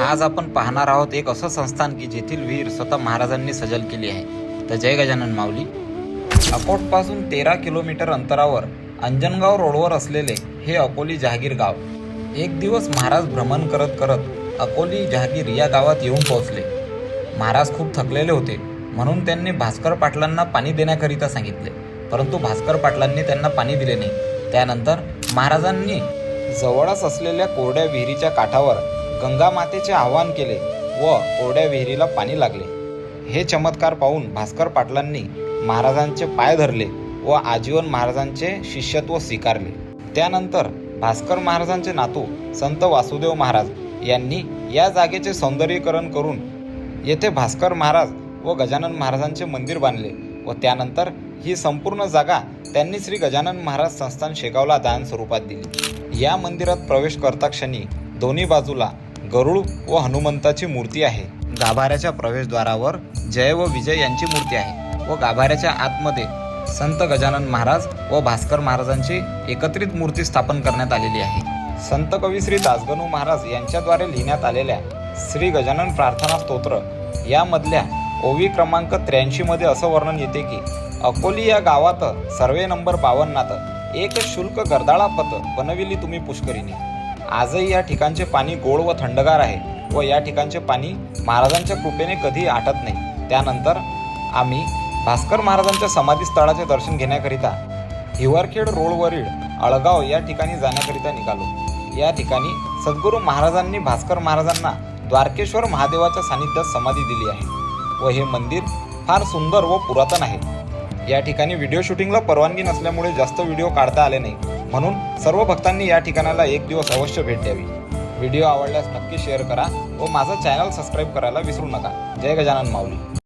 आज आपण पाहणार आहोत एक असं संस्थान की जेथील विहीर स्वतः महाराजांनी सजल केली आहे. तर जय गजानन माऊली. अकोटपासून तेरा किलोमीटर अंतरावर अंजनगाव रोडवर असलेले हे अकोली जहागीर गाव. एक दिवस महाराज भ्रमण करत करत अकोली जहागीर या गावात येऊन पोहोचले. महाराज खूप थकलेले होते. म्हणून त्यांनी भास्कर पाटलांना पाणी देण्याकरिता सांगितले. परंतु भास्कर पाटलांनी त्यांना पाणी दिले नाही. त्यानंतर महाराजांनी जवळच असलेल्या कोरड्या विहिरीच्या काठावर गंगा मातेचे आवाहन केले व कोरड्या विहिरीला पाणी लागले. हे चमत्कार पाहून भास्कर पाटलांनी महाराजांचे पाय धरले व आजीवन महाराजांचे शिष्यत्व स्वीकारले. त्यानंतर भास्कर महाराजांचे नातू संत वासुदेव महाराज यांनी या जागेचे सौंदर्यीकरण करून येथे भास्कर महाराज व गजानन महाराजांचे मंदिर बांधले व त्यानंतर ही संपूर्ण जागा त्यांनी श्री गजानन महाराज संस्थान शेगावला दान स्वरूपात दिली. या मंदिरात प्रवेश करता क्षणी दोन्ही बाजूला गरुड व हनुमंताची मूर्ती आहे. गाभाऱ्याच्या प्रवेशद्वारावर जय व विजय यांची मूर्ती आहे व गाभाऱ्याच्या आतमध्ये संत गजानन महाराज व भास्कर महाराजांची एकत्रित मूर्ती स्थापन करण्यात आलेली आहे. संत कवी श्री दासगणू महाराज यांच्याद्वारे लिहिण्यात आलेल्या श्री गजानन प्रार्थना स्तोत्र यामधल्या ओवी क्रमांक त्र्याऐंशीमध्ये असं वर्णन येते की अकोली या गावात सर्वे नंबर बावन्नात एक शुल्क गर्दाळा पत बनविली तुम्ही पुष्करीने आजही या ठिकाणचे पाणी गोड व थंडगार आहे व या ठिकाणचे पाणी महाराजांच्या कृपेने कधी आटत नाही. त्यानंतर आम्ही भास्कर महाराजांच्या समाधीस्थळाचे दर्शन घेण्याकरिता हिवरखेड रोडवरील अळगाव या ठिकाणी जाण्याकरिता निघालो. या ठिकाणी सद्गुरू महाराजांनी भास्कर महाराजांना द्वारकेश्वर महादेवाच्या सानिध्यात समाधी दिली आहे व हे मंदिर फार सुंदर व पुरातन आहे. या ठिकाणी व्हिडिओ शूटिंगला परवानगी नसल्यामुळे जास्त व्हिडिओ काढता आले नाही. म्हणून सर्व भक्तांनी या ठिकाणाला एक दिवस अवश्य भेट द्यावी. व्हिडिओ आवडल्यास नक्की शेअर करा व माझं चॅनल सबस्क्राईब करायला विसरू नका. जय गजानन माऊली.